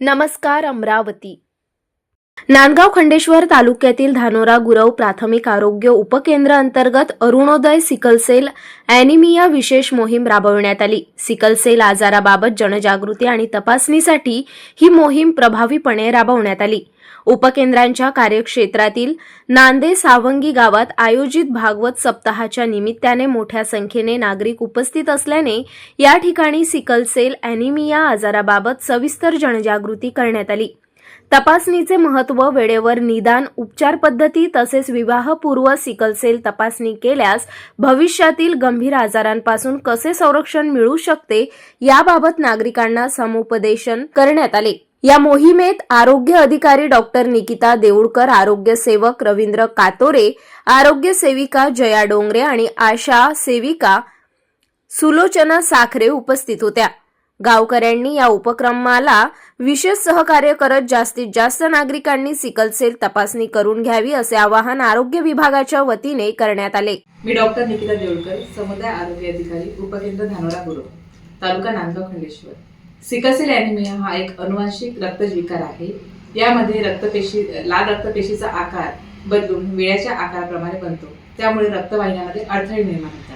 नमस्कार अमरावती. नांदगाव खंडेश्वर तालुक्यातील धानोरा गुरव प्राथमिक आरोग्य उपकेंद्र अंतर्गत अरुणोदय सिकलसेल अॅनिमिया विशेष मोहीम राबविण्यात आली. सिकलसेल आजाराबाबत जनजागृती आणि तपासणीसाठी ही मोहीम प्रभावीपणे राबवण्यात आली. उपकेंद्रांच्या कार्यक्षेत्रातील नांदे सावंगी गावात आयोजित भागवत सप्ताहाच्या निमित्ताने मोठ्या संख्येने नागरिक उपस्थित असल्याने या ठिकाणी सिकलसेल अॅनिमिया आजाराबाबत सविस्तर जनजागृती करण्यात आली. तपासणीचे महत्त्व वेळेवर निदान उपचार पद्धती तसेच विवाहपूर्व सिकलसेल तपासणी केल्यास भविष्यातील गंभीर आजारांपासून कसे संरक्षण मिळू शकते याबाबत नागरिकांना समुपदेशन करण्यात आले. या मोहिमेत आरोग्य अधिकारी डॉक्टर निकिता देऊळकर आरोग्य सेवक रवींद्र कातोरे आरोग्य सेविका जया डोंगरे आणि आशा सेविका सुलोचना साखरे उपस्थित होत्या. गावकऱ्यांनी या उपक्रमाला विशेष सहकार्य करत जास्तीत जास्त नागरिकांनी सिकलसेल तपासणी करून घ्यावी असे आवाहन आरोग्य विभागाच्या वतीने करण्यात आले. मी डॉक्टर निकिता देऊळकर समुदाय आरोग्य अधिकारी उपकेंद्र धानोरा गुरु तालुका Nandgaon Khandeshwar. Sickle cell anaemia हा एक अनुवांशिक रक्तविकार आहे. यामध्ये रक्तपेशी लाल रक्तपेशीचा आकार बदलून विळ्याच्या आकाराप्रमाणे बनतो. त्यामुळे रक्तवाहिन्यामध्ये अडथळे निर्माण होतात.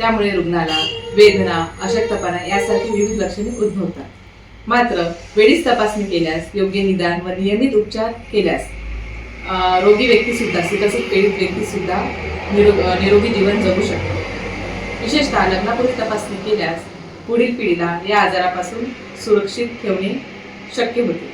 त्यामुळे रुग्णाला वेदना अशक्तपणा यासारखी विविध लक्षणे उद्भवतात. मात्र वेळीच तपासणी केल्यास योग्य निदान व नियमित उपचार केल्यास रोगी व्यक्तीसुद्धा सुद्धा पीडित व्यक्तीसुद्धा निरो- निरोगी जीवन जगू शकतो. विशेषतः लग्नापूर्वी तपासणी केल्यास पुढील पिढीला या आजारापासून सुरक्षित ठेवणे शक्य होते.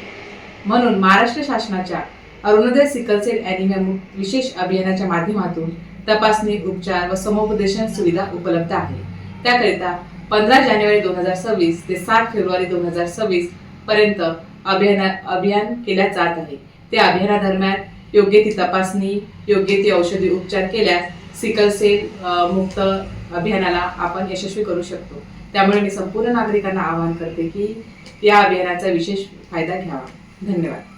म्हणून महाराष्ट्र शासनाच्या अरुणोदय सिकलसेल अॅनिमिया विशेष अभियानाच्या माध्यमातून तपासणी उपचार व समुपदेशन सुविधा उपलब्ध आहे. त्याकरिता पंधरा जानेवारी दोन हजार सव्वीस ते सात फेब्रुवारी दोन हजार सव्वीस पर्यंत अभियाना अभियान केल्या जात आहे. त्या अभियानादरम्यान योग्य ती तपासणी योग्य ती औषधी उपचार केल्यास सिकल सेल मुक्त अभियानाला आपण यशस्वी करू शकतो. त्यामुळे मी संपूर्ण नागरिकांना आवाहन करते की या अभियानाचा विशेष फायदा घ्यावा. धन्यवाद.